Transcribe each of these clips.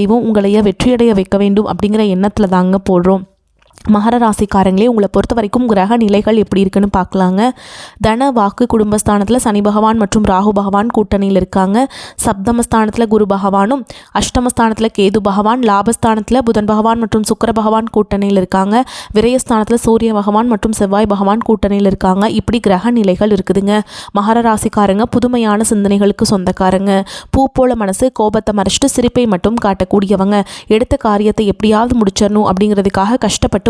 பதிவும் உங்களைய வெற்றியடைய வைக்க வேண்டும் அப்படிங்கிற எண்ணத்தில் தாங்க போடுறோம். மகர ராசிக்காரங்களே உங்களை பொறுத்த வரைக்கும் கிரக நிலைகள் எப்படி இருக்குன்னு பார்க்கலாங்க. தன வாக்கு குடும்பஸ்தானத்தில் சனி பகவான் மற்றும் ராகு பகவான் கூட்டணியில் இருக்காங்க. சப்தமஸ்தானத்தில் குரு பகவானும் அஷ்டமஸ்தானத்தில் கேது பகவான் லாபஸ்தானத்தில் புதன் பகவான் மற்றும் சுக்கர பகவான் கூட்டணியில் இருக்காங்க. விரயஸ்தானத்தில் சூரிய பகவான் மற்றும் செவ்வாய் பகவான் கூட்டணியில் இருக்காங்க. இப்படி கிரக நிலைகள் இருக்குதுங்க. மகர ராசிக்காரங்க புதுமையான சிந்தனைகளுக்கு சொந்தக்காரங்க. பூ போல மனசு கோபத்தை மறைச்சிட்டு சிரிப்பை மட்டும் காட்டக்கூடியவங்க. எடுத்த காரியத்தை எப்படியாவது முடிச்சிடணும் அப்படிங்கிறதுக்காக கஷ்டப்பட்டு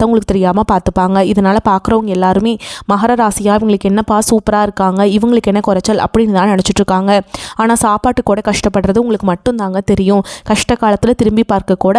மற்றவங்களுக்கு தெரியாமல் பார்த்துப்பாங்க இதனால் பார்க்குறவங்க எல்லாருமே மகர ராசியாக இவங்களுக்கு என்னப்பா சூப்பராக இருக்காங்க இவங்களுக்கு என்ன குறைச்சல் அப்படின்னு தான் நினச்சிட்ருக்காங்க ஆனால் சாப்பாட்டு கூட கஷ்டப்படுறது உங்களுக்கு மட்டும்தாங்க தெரியும். கஷ்ட காலத்தில் திரும்பி பார்க்க கூட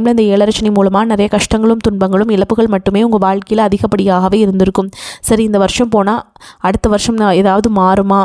டைமில் இந்த ஏழரட்சணி மூலமாக நிறைய கஷ்டங்களும் துன்பங்களும் இழப்புகள் மட்டுமே உங்கள் வாழ்க்கையில் அதிகப்படியாகவே இருந்திருக்கும். சரி இந்த வருஷம் போனால் அடுத்த வருஷம் நான் ஏதாவது மாறுமா?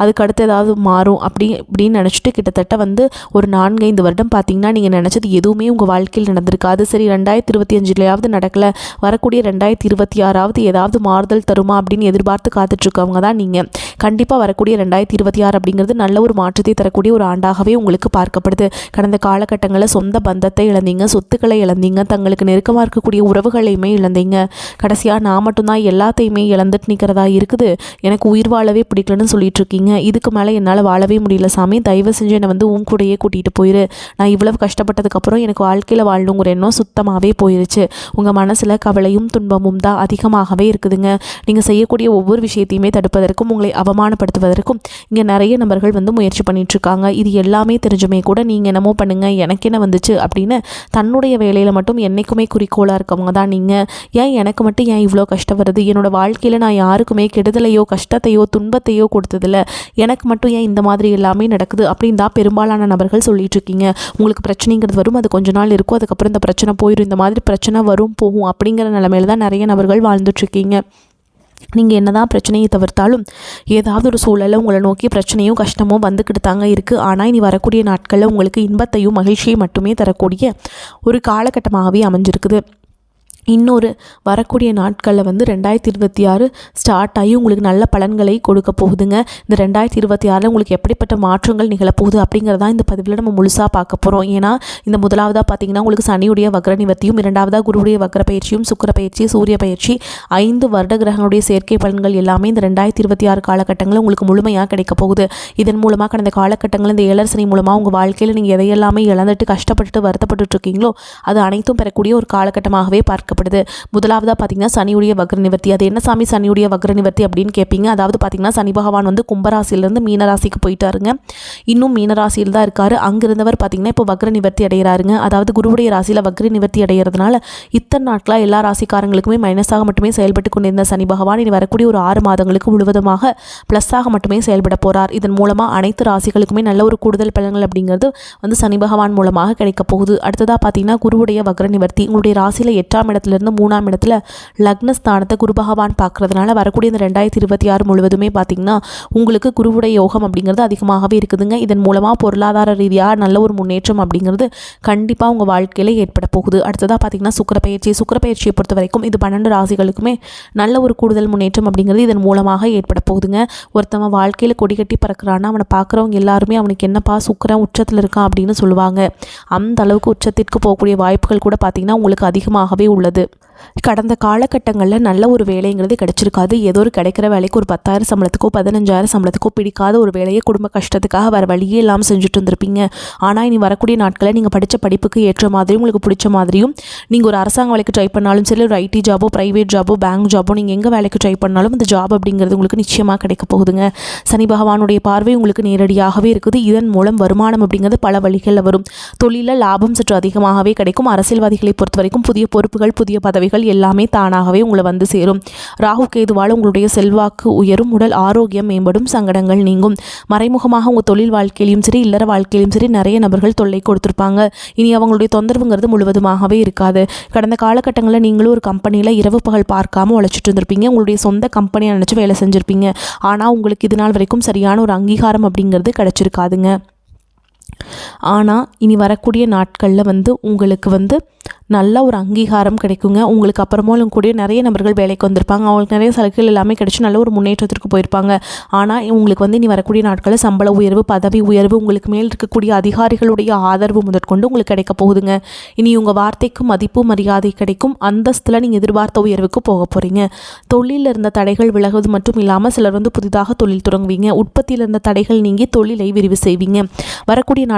அதுக்கு அடுத்து ஏதாவது மாறும் அப்படி இப்படின்னு நினச்சிட்டு கிட்டத்தட்ட வந்து ஒரு நான்கைந்து வருடம் பார்த்தீங்கன்னா நீங்கள் நினச்சது எதுவுமே உங்கள் வாழ்க்கையில் நடந்திருக்காது. சரி ரெண்டாயிரத்தி இருபத்தி அஞ்சுலையாவது நடக்கலை. வரக்கூடிய ரெண்டாயிரத்தி இருபத்தி ஆறாவது ஏதாவது மாறுதல் தருமா அப்படின்னு எதிர்பார்த்து காத்துட்ருக்கவங்க தான் நீங்கள் கண்டிப்பாக வரக்கூடிய ரெண்டாயிரத்தி இருபத்தி ஆறு அப்படிங்கிறது நல்ல ஒரு மாற்றத்தை தரக்கூடிய ஒரு ஆண்டாகவே உங்களுக்கு பார்க்கப்படுது. கடந்த காலகட்டங்களில் சொந்த பந்தத்தை இழந்தீங்க சொத்துக்களை இழந்தீங்க தங்களுக்கு நெருக்கமாக இருக்கக்கூடிய உறவுகளையுமே இழந்தீங்க. கடைசியாக நான் மட்டும்தான் எல்லாத்தையுமே இழந்துட்டு நிற்கிறதா இருக்குது. எனக்கு உயிர் வாழவே பிடிக்கலன்னு சொல்லிட்டு இருக்கீங்க இதுக்கு மேலே என்னால் வாழவே முடியல சாமி. தயவு செஞ்சு என்னை வந்து உன் கூடயே கூட்டிகிட்டு போயிரு. நான் இவ்வளவு கஷ்டப்பட்டதுக்கப்புறம் எனக்கு வாழ்க்கையில் வாழணுங்கிற எண்ணம் சுத்தமாகவே போயிருச்சு. உங்கள் மனசில் கவலையும் துன்பமும் தான் அதிகமாகவே இருக்குதுங்க. நீங்கள் செய்யக்கூடிய ஒவ்வொரு விஷயத்தையுமே தடுப்பதற்கும் உங்களை அவமானப்படுத்துவதற்கும் இங்கே நிறைய நபர்கள் வந்து முயற்சி பண்ணிகிட்ருக்காங்க இது எல்லாமே தெரிஞ்சுமே கூட நீங்கள் என்னமோ பண்ணுங்கள் எனக்கு என்ன வந்துச்சு அப்படின்னு தன்னுடைய வேலையில் மட்டும் என்றைக்குமே குறிக்கோளாக இருக்கவங்க தான் நீங்கள் ஏன் எனக்கு மட்டும் ஏன் இவ்வளோ கஷ்டம் வருது? என்னோடய வாழ்க்கையில் நான் யாருக்குமே கெடு கெடுதலையோ கஷ்டத்தையோ துன்பத்தையோ கொடுத்ததில்ல எனக்கு மட்டும் ஏன் இந்த மாதிரி எல்லாமே நடக்குது அப்படின்னு தான் பெரும்பாலான நபர்கள் சொல்லிட்டு இருக்கீங்க உங்களுக்கு பிரச்சனைங்கிறது வரும் அது கொஞ்ச நாள் இருக்கும் அதுக்கப்புறம் இந்த பிரச்சனை போயிடும் இந்த மாதிரி பிரச்சனை வரும் போகும் அப்படிங்கிற நிலமையில தான் நிறைய நபர்கள் வாழ்ந்துட்டுருக்கீங்க. நீங்கள் என்னதான் பிரச்சனையை தவிர்த்தாலும் ஏதாவது ஒரு சூழலில் உங்களை நோக்கி பிரச்சனையும் கஷ்டமும் வந்துக்கிட்டு தாங்க இருக்குது ஆனால் இனி வரக்கூடிய நாட்களில் உங்களுக்கு இன்பத்தையும் மகிழ்ச்சியை மட்டுமே தரக்கூடிய ஒரு காலகட்டமாகவே அமைஞ்சிருக்குது. இன்னொரு வரக்கூடிய நாட்களில் வந்து ரெண்டாயிரத்தி இருபத்தி ஆறு ஸ்டார்ட் ஆகி உங்களுக்கு நல்ல பலன்களை கொடுக்க போகுதுங்க. இந்த ரெண்டாயிரத்தி இருபத்தி ஆறில் உங்களுக்கு எப்படிப்பட்ட மாற்றங்கள் நிகழப்போகுது அப்படிங்கிறதா இந்த பதிவில் நம்ம முழுசாக பார்க்க போகிறோம் ஏன்னா இந்த முதலாவதாக பார்த்தீங்கன்னா உங்களுக்கு சனியுடைய வக்ர நிவர்த்தியும் இரண்டாவதாக குருவுடைய வக்ர பயிற்சியும் சுக்கர பயிற்சி சூரிய பயிற்சி ஐந்து வருட கிரகங்களுடைய சேர்க்கை பலன்கள் எல்லாமே இந்த ரெண்டாயிரத்தி இருபத்தி ஆறு காலகட்டங்களில் உங்களுக்கு முழுமையாக கிடைக்க போகுது. இதன் மூலமாக கடந்த காலகட்டங்களில் இந்த ஏழரசனி மூலமாக உங்கள் வாழ்க்கையில் நீங்கள் எதையெல்லாமே இழந்துட்டு கஷ்டப்பட்டுட்டு வருத்தப்பட்டுட்டு இருக்கீங்களோ அது அனைத்தும் பெறக்கூடிய ஒரு காலகட்டமாகவே பார்க்க சொல்லப்படுது முதலாவதாக பார்த்தீங்கன்னா சனியுடைய வக்ர நிவர்த்தி அது என்ன சாமி? சனியுடைய வக்ர நிவர்த்தி அப்படின்னு கேட்பீங்க அதாவது பார்த்தீங்கன்னா சனி பகவான் வந்து கும்பராசியிலேருந்து மீனராசிக்கு போயிட்டாருங்க. இன்னும் மீனராசியில் தான் இருக்காரு. அங்கிருந்தவர் பார்த்தீங்கன்னா இப்போ வக்ர நிவர்த்தி அடைகிறாருங்க அதாவது குருவுடைய ராசியில் வக்ர நிவர்த்தி அடைகிறதுனால இத்தனை நாட்களாக எல்லா ராசிக்காரங்களுக்குமே மைனஸாக மட்டுமே செயல்பட்டு கொண்டிருந்த சனி பகவான் இனி வரக்கூடிய ஒரு ஆறு மாதங்களுக்கு முழுவதுமாக ப்ளஸ்ஸாக மட்டுமே செயல்பட போகிறார் இதன் மூலமாக அனைத்து ராசிகளுக்குமே நல்ல ஒரு கூடுதல் பலன்கள் அப்படிங்கிறது வந்து சனி பகவான் மூலமாக கிடைக்க போகுது. அடுத்ததாக பார்த்தீங்கன்னா குருவுடைய வக்ர நிவர்த்தி உங்களுடைய ராசியில் எட்டாம் இடத்துல இடத்துலேருந்து மூணாம் இடத்துல லக்னஸ்தானத்தை குரு பகவான் பார்க்கறதுனால வரக்கூடிய இந்த ரெண்டாயிரத்தி இருபத்தி ஆறு முழுவதுமே பார்த்தீங்கன்னா உங்களுக்கு குருவுடைய யோகம் அப்படிங்கிறது அதிகமாகவே இருக்குதுங்க. இதன் மூலமாக பொருளாதார ரீதியாக நல்ல ஒரு முன்னேற்றம் அப்படிங்கிறது கண்டிப்பாக உங்கள் வாழ்க்கையில் ஏற்பட போகுது. அடுத்ததாக பார்த்தீங்கன்னா சுக்கரப்பயிற்சி. சுக்கரப்பயிற்சியை பொறுத்த வரைக்கும் இது பன்னெண்டு ராசிகளுக்குமே நல்ல ஒரு கூடுதல் முன்னேற்றம் அப்படிங்கிறது இதன் மூலமாக ஏற்பட போகுதுங்க. ஒருத்தவன் வாழ்க்கையில் கொடி கட்டி பறக்கிறான்னா அவனை பார்க்குறவங்க எல்லாருமே அவனுக்கு என்னப்பா சுக்கரம் உச்சத்தில் இருக்கான் அப்படின்னு சொல்லுவாங்க. அந்த அளவுக்கு உச்சத்திற்கு போகக்கூடிய வாய்ப்புகள் கூட பார்த்திங்கன்னா உங்களுக்கு அதிகமாகவே உள்ளது. உள்ளது கடந்த காலகட்டங்களில் நல்ல ஒரு வேலைங்கிறது கிடைச்சிருக்காது ஏதோ ஒரு கிடைக்கிற வேலைக்கு ஒரு பத்தாயிரம் சம்பளத்துக்கோ பதினஞ்சாயிரம் சம்பளத்துக்கோ பிடிக்காத ஒரு வேலையை குடும்ப கஷ்டத்துக்காக வர வழியே இல்லாமல் செஞ்சுட்டு இருந்திருப்பீங்க. ஆனால் இனி வரக்கூடிய நாட்களில் நீங்கள் படித்த படிப்புக்கு ஏற்ற மாதிரியும் உங்களுக்கு பிடிச்ச மாதிரியும் நீங்கள் ஒரு அரசாங்க வேலைக்கு ட்ரை பண்ணாலும் சரி ஒரு ஐடி ஜாபோ ப்ரைவேட் ஜாபோ பேங்க் ஜாபோ நீங்கள் எங்கே வேலைக்கு ட்ரை பண்ணாலும் இந்த ஜாப் அப்படிங்கிறது உங்களுக்கு நிச்சயமாக கிடைக்க போகுதுங்க. சனி பகவானுடைய பார்வை உங்களுக்கு நேரடியாகவே இருக்குது. இதன் மூலம் வருமானம் அப்படிங்கிறது பல வழிகளில் வரும். தொழிலில் லாபம் சற்று அதிகமாகவே கிடைக்கும். அரசியல்வாதிகளை பொறுத்த வரைக்கும் புதிய பொறுப்புகள் புதிய பதவிகள் எல்லாமே தானாகவே உங்களை வந்து சேரும். ராகு கேதுவால் உங்களுடைய செல்வாக்கு உயரும் உடல் ஆரோக்கியம் மேம்படும் சங்கடங்கள் நீங்கும். மறைமுகமாக உங்கள் தொழில் வாழ்க்கையிலும் சரி இல்லற வாழ்க்கையிலும் சரி நிறைய நபர்கள் தொல்லை கொடுத்துருப்பாங்க. இனி அவங்களுடைய தொந்தரவுங்கிறது முழுவதுமாகவே இருக்காது. கடந்த காலகட்டங்களில் நீங்களும் ஒரு கம்பெனியில் இரவு பகல் பார்க்காம உழைச்சிட்டு இருந்திருப்பீங்க. உங்களுடைய சொந்த கம்பெனியை நினச்சி வேலை செஞ்சுருப்பீங்க. ஆனால் உங்களுக்கு இது நாள் வரைக்கும் சரியான ஒரு அங்கீகாரம் அப்படிங்கிறது கிடச்சிருக்காதுங்க. ஆனால் இனி வரக்கூடிய நாட்களில் வந்து உங்களுக்கு வந்து நல்ல ஒரு அங்கீகாரம் கிடைக்குங்க. உங்களுக்கு அப்புறமாலும் கூட நிறைய நபர்கள் வேலைக்கு வந்திருப்பாங்க. அவங்களுக்கு நிறைய சலுகைகள் எல்லாமே கிடைச்சி நல்ல ஒரு முன்னேற்றத்திற்கு போயிருப்பாங்க. ஆனால் உங்களுக்கு வந்து இனி வரக்கூடிய நாட்களில் சம்பள உயர்வு பதவி உயர்வு உங்களுக்கு மேல் இருக்கக்கூடிய அதிகாரிகளுடைய ஆதரவு முதற்கொண்டு உங்களுக்கு கிடைக்க போகுதுங்க. இனி உங்கள் வார்த்தைக்கு மதிப்பு மரியாதை கிடைக்கும். அந்தஸ்தில் நீங்கள் எதிர்பார்த்த உயர்வுக்கு போக போகிறீங்க தொழிலில் இருந்த தடைகள் விலகுவது மட்டும் இல்லாமல் சிலர் வந்து புதிதாக தொழில் தொடங்குவீங்க. உற்பத்தியில் இருந்த தடைகள் நீங்கி தொழிலை விரிவு செய்வீங்க. வரக்கூடிய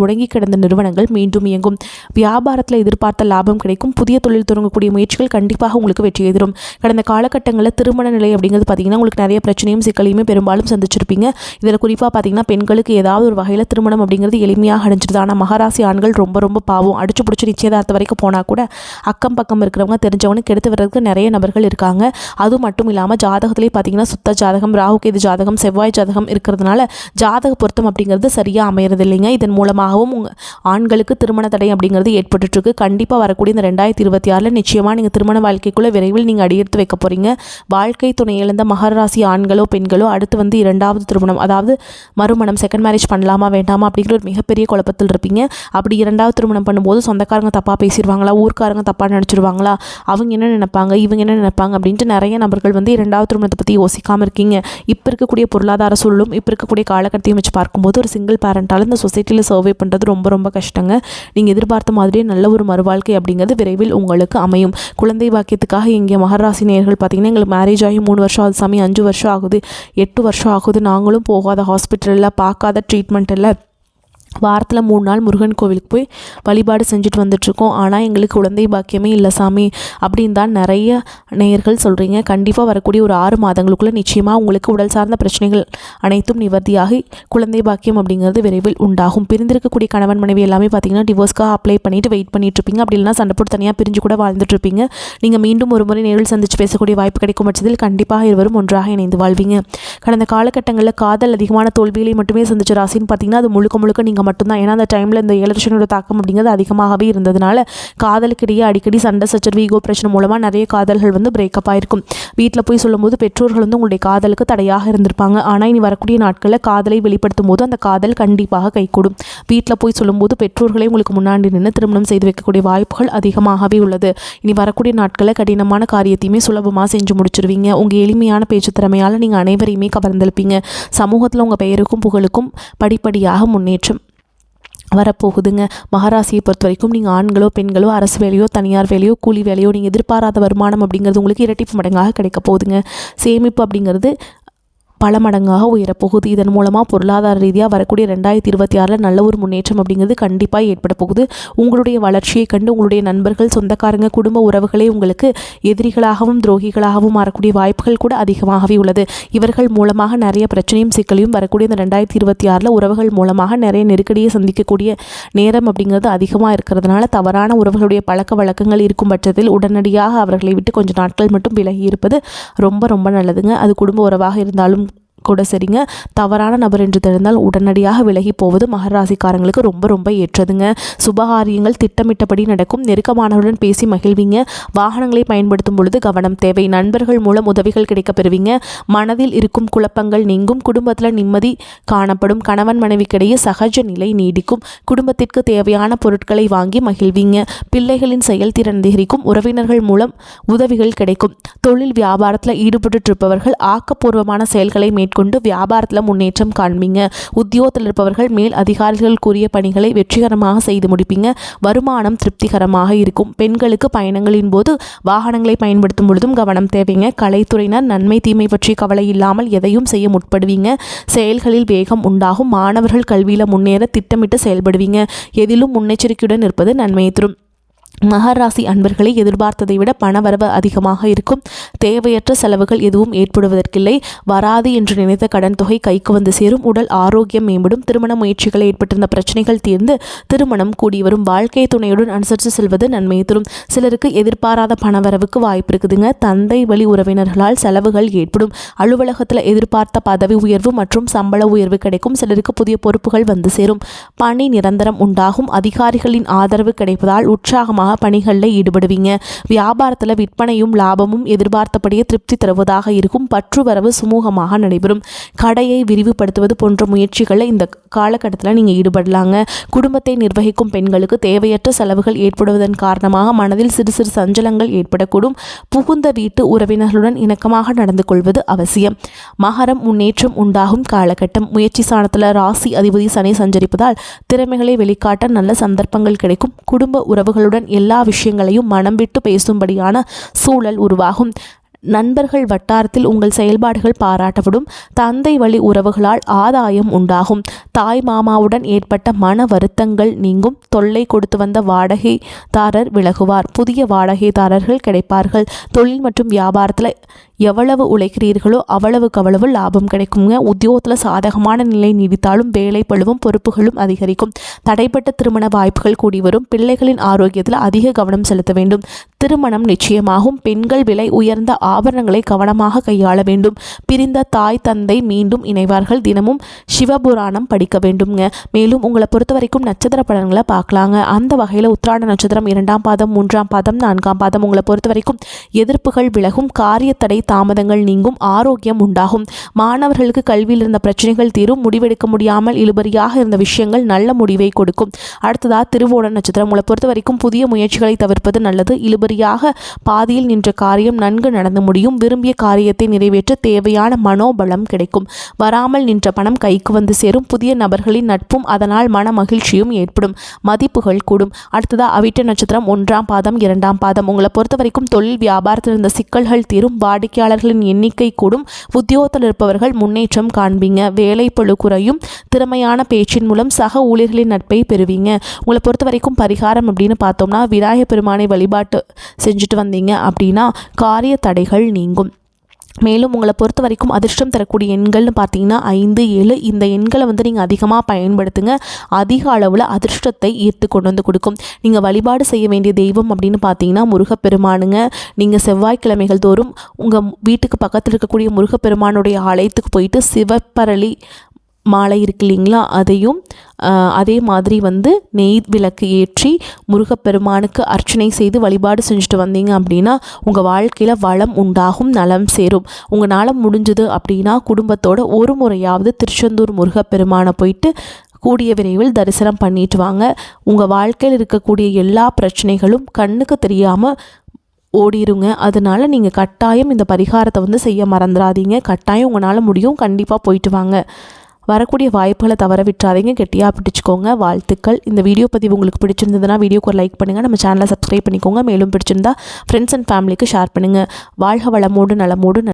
முடங்கி கிடந்த நிறுவனங்கள் மீண்டும் இயங்கும். வியாபாரத்தில் எதிர்பார்த்த லாபம் கிடைக்கும். புதிய தொழில் தொடங்கக்கூடிய முயற்சிகள் கண்டிப்பாக உங்களுக்கு வெற்றி எதிரும் கடந்த காலகட்டங்களில் திருமண நிலை அப்படிங்கிறது பார்த்தீங்கன்னா உங்களுக்கு நிறைய பிரச்சனையும் சிக்கலையுமே பெரும்பாலும் சந்திச்சிருப்பீங்க. இதில் குறிப்பாக பார்த்தீங்கன்னா பெண்களுக்கு ஏதாவது ஒரு வகையில் திருமணம் அப்படிங்கிறது எளிமையாக அடைஞ்சிருது. ஆனால் மகாராசி ஆண்கள் ரொம்ப ரொம்ப பாவம். அடிச்சு பிடிச்சி நிச்சயதார்த்த வரைக்கும் போனால் கூட அக்கம் பக்கம் இருக்கிறவங்க தெரிஞ்சவங்க கெடுத்து வர்றதுக்கு நிறைய நபர்கள் இருக்காங்க. அது மட்டும் இல்லாமல் ஜாதகத்திலே பார்த்தீங்கன்னா சுத்த ஜாதகம் ராகு கேது ஜாதகம் செவ்வாய் ஜாதகம் இருக்கிறதுனால ஜாதக பொருத்தம் அப்படிங்கிறது சரியாக அமையறது இல்லைங்க இதன் மூலமாகவும் உங்கள் ஆண்களுக்கு திருமண தடை அப்படிங்கிறது ஏற்பட்டுருக்கு கண்டிப்பாக வரக்கூடிய இந்த ரெண்டாயிரத்தி இருபத்தி ஆறில் நிச்சயமாக நீங்கள் திருமண வாழ்க்கைக்குள்ளே விரைவில் நீங்கள் அடியெடுத்து வைக்க போகிறீங்க வாழ்க்கை துணை இழந்த மகராசி ஆண்களோ பெண்களோ அடுத்து வந்து இரண்டாவது திருமணம் அதாவது மறுமணம் செகண்ட் மேரேஜ் பண்ணலாமா வேண்டாமா அப்படிங்கிற ஒரு மிகப்பெரிய குழப்பத்தில் இருப்பீங்க. அப்படி இரண்டாவது திருமணம் பண்ணும்போது சொந்தக்காரங்க தப்பாக பேசிடுவாங்களா ஊர்க்காரங்க தப்பாக நினச்சிருவாங்களா அவங்க என்ன நினைப்பாங்க இவங்க என்ன நினைப்பாங்க அப்படின்ட்டு நிறைய நபர்கள் வந்து இரண்டாவது திருமணத்தை பற்றி யோசிக்காமல் இருக்கீங்க. இப்போ இருக்கக்கூடிய பொருளாதார சூழலும் இப்போ இருக்கக்கூடிய காலகட்டத்தையும் வச்சு பார்க்கும்போது ஒரு சிங்கிள் பேரண்டால் இந்த சொசைட்டியில் சர்வே பண்ணுறது ரொம்ப ரொம்ப கஷ்டங்க. நீங்கள் எதிர்பார்த்த மாதிரியே நல்ல ஒரு மறுவாழ்க்கை அப்படிங்கிறது விரைவில் உங்களுக்கு அமையும். குழந்தை வாக்கியத்துக்காக இங்கே மகராசி நேர்கள் பார்த்தீங்கன்னா எங்களுக்கு மேரேஜ் ஆகி மூணு வருஷம் ஆகுது சாமி அஞ்சு வருஷம் ஆகுது எட்டு வருஷம் ஆகுது. நாங்களும் போகாத ஹாஸ்பிட்டலில் பார்க்காத ட்ரீட்மெண்ட் இல்லை வாரத்தில் மூணு நாள் முருகன் கோவிலுக்கு போய் வழிபாடு செஞ்சுட்டு வந்துட்ருக்கோம் ஆனால் எங்களுக்கு குழந்தை பாக்கியமே இல்லை சாமி. அப்படின்னு தான் நிறைய நேயர்கள் சொல்கிறீங்க கண்டிப்பாக வரக்கூடிய ஒரு ஆறு மாதங்களுக்குள்ளே நிச்சயமாக உங்களுக்கு உடல் சார்ந்த பிரச்சனைகள் அனைத்தும் நிவர்த்தியாகி குழந்தை பாக்கியம் அப்படிங்கிறது விரைவில் உண்டாகும். பிரிந்திருக்கக்கூடிய கணவன் மனைவி எல்லாமே பார்த்தீங்கன்னா டிவோர்ஸ்க்காக அப்ளை பண்ணிவிட்டு வெயிட் பண்ணிட்டு அப்படி இல்லைனா சண்டை போட்டு தனியாக பிரிஞ்சு கூட வாழ்ந்துட்டுருப்பீங்க நீங்கள் மீண்டும் ஒரு முறை நேரில் சந்தித்து பேசக்கூடிய வாய்ப்பு கிடைக்கும் பட்சத்தில் கண்டிப்பாக இருவரும் ஒன்றாக இணைந்து வாழ்வீங்க. கடந்த காலகட்டங்களில் காதல் அதிகமான தோல்விகளை மட்டுமே சந்திச்ச ராசின்னு பார்த்தீங்கன்னா அது முழுக்க முழுக்க நீங்கள் நீங்கள் மட்டும்தான். ஏன்னா அந்த டைமில் இந்த ஏழரசனோட தாக்கம் அப்படிங்கிறது அதிகமாகவே இருந்ததுனால காதலுக்கிடையே அடிக்கடி சண்டை சச்சரவு ஈகோ பிரச்சனை மூலமாக நிறைய காதல்கள் வந்து பிரேக்கப் ஆகிருக்கும் வீட்டில் போய் சொல்லும்போது பெற்றோர்கள் வந்து உங்களுடைய காதலுக்கு தடையாக இருந்திருப்பாங்க. ஆனால் இனி வரக்கூடிய நாட்களில் காதலை வெளிப்படுத்தும் போது அந்த காதல் கண்டிப்பாக கைகூடும். வீட்டில் போய் சொல்லும்போது பெற்றோர்களே உங்களுக்கு முன்னாடி நின்று திருமணம் செய்து வைக்கக்கூடிய வாய்ப்புகள் அதிகமாகவே உள்ளது. இனி வரக்கூடிய நாட்களில் கடினமான காரியத்தையுமே சுலபமாக செஞ்சு முடிச்சிருவீங்க. உங்கள் எளிமையான பேச்சு திறமையால் நீங்கள் அனைவரையுமே கவர்ந்தெழுப்பீங்க. சமூகத்தில் உங்கள் பெயருக்கும் புகழுக்கும் படிப்படியாக முன்னேற்றம். வரப்போகுதுங்க. மகராசியை பொறுத்த வரைக்கும் நீங்கள் ஆண்களோ பெண்களோ அரசு வேலையோ தனியார் வேலையோ கூலி வேலையோ நீங்கள் எதிர்பாராத வருமானம் அப்படிங்கிறது உங்களுக்கு இரட்டிப்பு மடங்காக கிடைக்க போகுதுங்க. சேமிப்பு அப்படிங்கிறது பல மடங்காக உயரப்போகுது. இதன் மூலமாக பொருளாதார ரீதியாக வரக்கூடிய ரெண்டாயிரத்தி இருபத்தி ஆறில் நல்ல ஒரு முன்னேற்றம் அப்படிங்கிறது கண்டிப்பாக ஏற்பட போகுது. உங்களுடைய வளர்ச்சியை கண்டு உங்களுடைய நண்பர்கள் சொந்தக்காரங்க குடும்ப உறவுகளே உங்களுக்கு எதிரிகளாகவும் துரோகிகளாகவும் மாறக்கூடிய வாய்ப்புகள் கூட அதிகமாகவே உள்ளது. இவர்கள் மூலமாக நிறைய பிரச்சனையும் சிக்கலையும் வரக்கூடிய இந்த ரெண்டாயிரத்தி இருபத்தி ஆறில் உறவுகள் மூலமாக நிறைய நெருக்கடியை சந்திக்கக்கூடிய நேரம் அப்படிங்கிறது அதிகமாக இருக்கிறதுனால தவறான உறவுகளுடைய பழக்க வழக்கங்கள் இருக்கும் பட்சத்தில் உடனடியாக அவர்களை விட்டு கொஞ்சம் நாட்கள் மட்டும் விலகி இருப்பது ரொம்ப ரொம்ப நல்லதுங்க. அது குடும்ப உறவாக இருந்தாலும் கூட சரிங்க. தவறான நபர் என்று தெரிந்தால் உடனடியாக விலகி போவது மகராசிக்காரங்களுக்கு ரொம்ப ரொம்ப ஏற்றதுங்க. சுபகாரியங்கள் திட்டமிட்டபடி நடக்கும். நெருக்கமானவருடன் பேசி மகிழ்வீங்க. வாகனங்களை பயன்படுத்தும் பொழுது கவனம் தேவை. நண்பர்கள் மூலம் உதவிகள் கிடைக்க பெறுவீங்க. மனதில் இருக்கும் குழப்பங்கள் நீங்கும். குடும்பத்தில் நிம்மதி காணப்படும். கணவன் மனைவிக்கிடையே சகஜ நிலை நீடிக்கும். குடும்பத்திற்கு தேவையான பொருட்களை வாங்கி மகிழ்வீங்க. பிள்ளைகளின் செயல்திறன் அதிகரிக்கும். உறவினர்கள் மூலம் உதவிகள் கிடைக்கும். தொழில் வியாபாரத்தில் ஈடுபட்டு இருப்பவர்கள் ஆக்கப்பூர்வமான செயல்களை மேற்கொண்டு வியாபாரத்தில் முன்னேற்றம் காண்பீங்க. உத்தியோகத்தில் இருப்பவர்கள் மேல் அதிகாரிகள் கூறிய பணிகளை வெற்றிகரமாக செய்து முடிப்பீங்க. வருமானம் திருப்திகரமாக இருக்கும். பெண்களுக்கு பயணங்களின் போது வாகனங்களை பயன்படுத்தும் பொழுதும் கவனம் தேவைங்க. கலைத்துறையினர் நன்மை தீமை பற்றி கவலை இல்லாமல் எதையும் செய்ய முற்படுவீங்க. செயல்களில் வேகம் உண்டாகும். மாணவர்கள் கல்வியில் முன்னேற திட்டமிட்டு செயல்படுவீங்க. எதிலும் முன்னெச்சரிக்கையுடன் இருப்பது நன்மையை தரும். மகராசி அன்பர்களை எதிர்பார்த்ததை விட பணவரவு அதிகமாக இருக்கும். தேவையற்ற செலவுகள் எதுவும் ஏற்படுவதற்கில்லை. வராது என்று நினைத்த கடன் தொகை கைக்கு வந்து சேரும். உடல் ஆரோக்கியம் மேம்படும். திருமண முயற்சிகளை ஏற்பட்டிருந்த பிரச்சனைகள் தீர்ந்து திருமணம் கூடி வரும். வாழ்க்கை துணையுடன் அனுசரித்து செல்வது நன்மையை தரும். சிலருக்கு எதிர்பாராத பணவரவுக்கு வாய்ப்பு இருக்குதுங்க. தந்தை வழி உறவினர்களால் செலவுகள் ஏற்படும். அலுவலகத்தில் எதிர்பார்த்த பதவி உயர்வு மற்றும் சம்பள உயர்வு கிடைக்கும். சிலருக்கு புதிய பொறுப்புகள் வந்து சேரும். பணி நிரந்தரம் உண்டாகும். அதிகாரிகளின் ஆதரவு கிடைப்பதால் உற்சாகமாக பணிகளில் ஈடுபடுவீங்க. வியாபாரத்தில் விற்பனையும் லாபமும் எதிர்பார்த்தபடியே திருப்தி தருவதாக இருக்கும். பற்றுவரவு சுமூகமாக நடைபெறும். கடையை விரிவுபடுத்துவது போன்ற முயற்சிகளில் இந்த காலகட்டத்தில் நீங்கள் ஈடுபடலாங்க. குடும்பத்தை நிர்வகிக்கும் பெண்களுக்கு தேவையற்ற செலவுகள் ஏற்படுவதன் காரணமாக மனதில் சிறு சிறு சஞ்சலங்கள் ஏற்படக்கூடும். புகுந்த வீட்டு உறவினர்களுடன் இணக்கமாக நடந்து கொள்வது அவசியம். மகரம் முன்னேற்றம் உண்டாகும் காலகட்டம். முயற்சி சாணத்தில் ராசி அதிபதி சனி சஞ்சரிப்பதால் திறமைகளை வெளிக்காட்ட நல்ல சந்தர்ப்பங்கள் கிடைக்கும். குடும்ப உறவுகளுடன் எல்லா விஷயங்களையும் மனம் விட்டு பேசும்படியான சூழல் உருவாகும். நண்பர்கள் வட்டாரத்தில் உங்கள் செயல்பாடுகள் பாராட்டப்படும். தந்தை வழி உறவுகளால் ஆதாயம் உண்டாகும். தாய் மாமாவுடன் ஏற்பட்ட மன வருத்தங்கள் நீங்கும். தொல்லை கொடுத்து வந்த வாடகைதாரர் விலகுவார். புதிய வாடகைதாரர்கள் கிடைப்பார்கள். தொழில் மற்றும் வியாபாரத்தில் எவ்வளவு உழைக்கிறீர்களோ அவ்வளவுக்கு அவ்வளவு லாபம் கிடைக்குங்க. உத்தியோகத்தில் சாதகமான நிலை நீடித்தாலும் வேலை பழுவும் பொறுப்புகளும் அதிகரிக்கும். தடைப்பட்ட திருமண வாய்ப்புகள் கூடி வரும். பிள்ளைகளின் ஆரோக்கியத்தில் அதிக கவனம் செலுத்த வேண்டும். திருமணம் நிச்சயமாகும். பெண்கள் விலை உயர்ந்த ஆபரணங்களை கவனமாக கையாள வேண்டும். பிரிந்த தாய் தந்தை மீண்டும் இணைவார்கள். தினமும் சிவபுராணம் படிக்க வேண்டும்ங்க. மேலும் உங்களை பொறுத்த வரைக்கும் நட்சத்திர பலன்களை பார்க்கலாங்க. அந்த வகையில் உத்திராட நட்சத்திரம் இரண்டாம் பாதம் மூன்றாம் பாதம் நான்காம் பாதம் உங்களை பொறுத்த வரைக்கும் எதிர்ப்புகள் விலகும். காரியத்தடை தாமதங்கள் நீங்கும் ஆரோக்கியம் உண்டாகும். மாணவர்களுக்கு கல்வியில் இருந்த பிரச்சனைகள் தீரும். முடிவெடுக்க முடியாமல் இழுபறியாக இருந்த விஷயங்கள் நல்ல முடிவை கொடுக்கும். அடுத்ததாக திருவோண நட்சத்திரம். உங்களை பொறுத்த வரைக்கும் புதிய முயற்சிகளை தவிர்ப்பது நல்லது. இழுபறியாக பாதியில் நின்ற காரியம் நன்கு நடந்து முடியும். விரும்பிய காரியத்தை நிறைவேற்ற தேவையான மனோபலம் கிடைக்கும். வராமல் நின்ற பணம் கைக்கு வந்து சேரும். புதிய நபர்களின் நட்பும் அதனால் மன மகிழ்ச்சியும் ஏற்படும். மதிப்புகள் கூடும். அடுத்ததாக அவிட்ட நட்சத்திரம். ஒன்றாம் பாதம் இரண்டாம் பாதம். உங்களை பொறுத்த வரைக்கும் தொழில் வியாபாரத்தில் இருந்த சிக்கல்கள் தீரும். வாடிக்கை வாடிக்கையாளர்களின் எண்ணிக்கை கூடும். உத்தியோகத்தில் இருப்பவர்கள் முன்னேற்றம் காண்பீங்க. வேலை பழு குறையும். திறமையான பேச்சின் மூலம் சக ஊழியர்களின் நட்பை பெறுவீங்க. உங்களை பொறுத்த வரைக்கும் பரிகாரம் அப்படின்னு பார்த்தோம்னா விநாயகர் பெருமானை வழிபாட்டு செஞ்சுட்டு வந்தீங்க அப்படின்னா காரிய தடைகள் நீங்கும். மேலும் உங்களை பொறுத்த வரைக்கும் அதிர்ஷ்டம் தரக்கூடிய எண்கள்னு பார்த்தீங்கன்னா ஐந்து ஏழு. இந்த எண்களை வந்து நீங்கள் அதிகமாக பயன்படுத்துங்க. அதிக அளவில் அதிர்ஷ்டத்தை ஈர்த்து கொண்டு வந்து கொடுக்கும். நீங்கள் வழிபாடு செய்ய வேண்டிய தெய்வம் அப்படின்னு பார்த்தீங்கன்னா முருகப்பெருமானுங்க. நீங்கள் செவ்வாய்க்கிழமைகள் தோறும் உங்கள் வீட்டுக்கு பக்கத்தில் இருக்கக்கூடிய முருகப்பெருமானுடைய ஆலயத்துக்கு போயிட்டு சிவப்பரளி மாலை இருக்கு இல்லைங்களா? அதையும் அதே மாதிரி வந்து நெய் விளக்கு ஏற்றி முருகப்பெருமானுக்கு அர்ச்சனை செய்து வழிபாடு செஞ்சுட்டு வந்தீங்க அப்படின்னா உங்கள் வாழ்க்கையில் வளம் உண்டாகும் நலம் சேரும். உங்களால் முடிஞ்சது அப்படின்னா குடும்பத்தோட ஒரு முறையாவது திருச்செந்தூர் முருகப்பெருமானை போயிட்டு கூடிய விரைவில் தரிசனம் பண்ணிட்டு வாங்க. உங்கள் வாழ்க்கையில் இருக்கக்கூடிய எல்லா பிரச்சனைகளும் கண்ணுக்கு தெரியாமல் ஓடிருங்க. அதனால நீங்கள் கட்டாயம் இந்த பரிகாரத்தை வந்து செய்ய மறந்துடாதீங்க. கட்டாயம் உங்களால் முடியும். கண்டிப்பாக போயிட்டு வாங்க. வரக்கூடிய வாய்ப்புகளை தவற விட்டுறாதீங்க கெட்டியாக பிடிச்சிக்கோங்க. வாழ்த்துக்கள். இந்த வீடியோ பதிவு உங்களுக்கு பிடிச்சிருந்ததுன்னா வீடியோக்கு ஒரு லைக் பண்ணுங்கள் நம்ம சேனலை சப்ஸ்கிரைப் பண்ணிக்கோங்க. மேலும் பிடிச்சிருந்தா ஃப்ரெண்ட்ஸ் அண்ட் ஃபேமிலிக்கு ஷேர் பண்ணுங்கள் வாழ்க வளமோடு நலமோடு